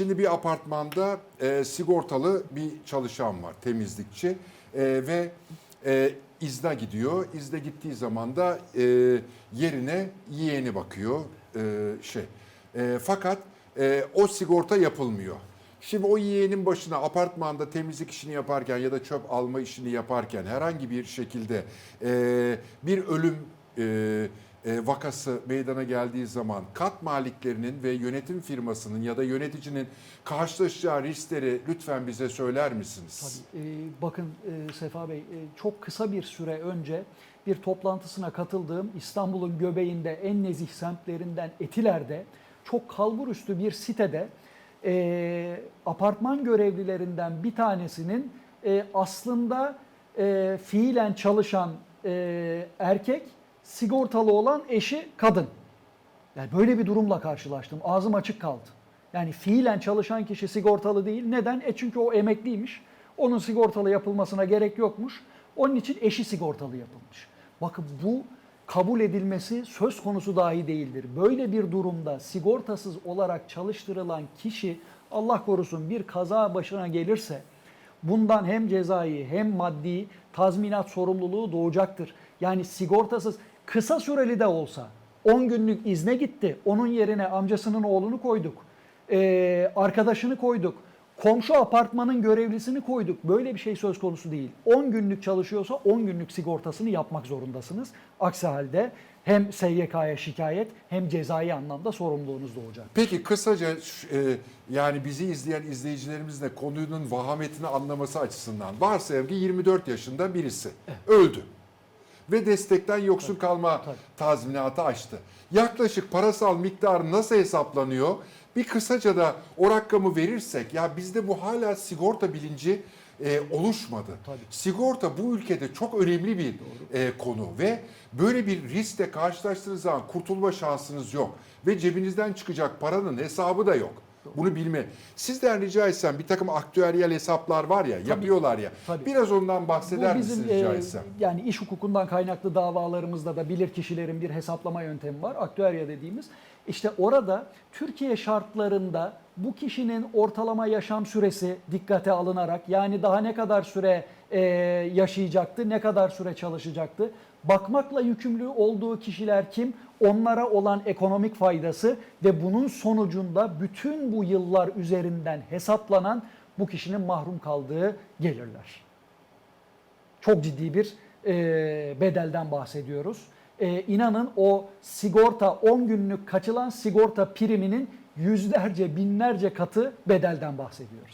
Şimdi bir apartmanda e, sigortalı bir çalışan var, temizlikçi E, ve e, izne gidiyor. İzne gittiği zaman da e, yerine yeğeni bakıyor e, şey. E, fakat e, o sigorta yapılmıyor. Şimdi o yeğenin başına apartmanda temizlik işini yaparken ya da çöp alma işini yaparken herhangi bir şekilde e, bir ölüm e, e, vakası meydana geldiği zaman kat maliklerinin ve yönetim firmasının ya da yöneticinin karşılaşacağı riskleri lütfen bize söyler misiniz? Tabii. Ee, bakın e, Sefa Bey, e, çok kısa bir süre önce bir toplantısına katıldığım İstanbul'un göbeğinde en nezih semtlerinden Etiler'de çok kalburüstü bir sitede e, apartman görevlilerinden bir tanesinin e, aslında e, fiilen çalışan e, erkek, sigortalı olan eşi kadın. Yani böyle bir durumla karşılaştım. Ağzım açık kaldı. Yani fiilen çalışan kişi sigortalı değil. Neden? E çünkü o emekliymiş. Onun sigortalı yapılmasına gerek yokmuş. Onun için eşi sigortalı yapılmış. Bakın bu kabul edilmesi söz konusu dahi değildir. Böyle bir durumda sigortasız olarak çalıştırılan kişi Allah korusun bir kaza başına gelirse bundan hem cezai hem maddi tazminat sorumluluğu doğacaktır. Yani sigortasız kısa süreli de olsa 10 günlük izne gitti. Onun yerine amcasının oğlunu koyduk. Ee, arkadaşını koyduk. Komşu apartmanın görevlisini koyduk. Böyle bir şey söz konusu değil. 10 günlük çalışıyorsa 10 günlük sigortasını yapmak zorundasınız. Aksi halde hem SYK'ya şikayet hem cezai anlamda sorumluluğunuz doğacak. Peki kısaca e, yani bizi izleyen izleyicilerimiz de konunun vahametini anlaması açısından varsayalım ki 24 yaşında birisi öldü ve destekten yoksun kalma tabii. tazminatı açtı. Yaklaşık parasal miktarı nasıl hesaplanıyor? Bir kısaca da o rakamı verirsek ya bizde bu hala sigorta bilinci e, oluşmadı. Tabii. Sigorta bu ülkede çok önemli bir e, konu ve böyle bir riskle karşılaştığınız zaman kurtulma şansınız yok ve cebinizden çıkacak paranın hesabı da yok. Bunu bilme. Sizden rica etsem bir takım aktüeryel hesaplar var ya, yapıyorlar ya. tabii. Biraz ondan bahseder Bu bizim misiniz rica e, etsem? yani iş hukukundan kaynaklı davalarımızda da bilir kişilerin bir hesaplama yöntemi var. Aktüerya dediğimiz. İşte orada Türkiye şartlarında bu kişinin ortalama yaşam süresi dikkate alınarak yani daha ne kadar süre e, yaşayacaktı, ne kadar süre çalışacaktı, bakmakla yükümlü olduğu kişiler kim, onlara olan ekonomik faydası ve bunun sonucunda bütün bu yıllar üzerinden hesaplanan bu kişinin mahrum kaldığı gelirler çok ciddi bir e, bedelden bahsediyoruz. E, inanın o sigorta 10 günlük kaçılan sigorta priminin yüzlerce binlerce katı bedelden bahsediyoruz.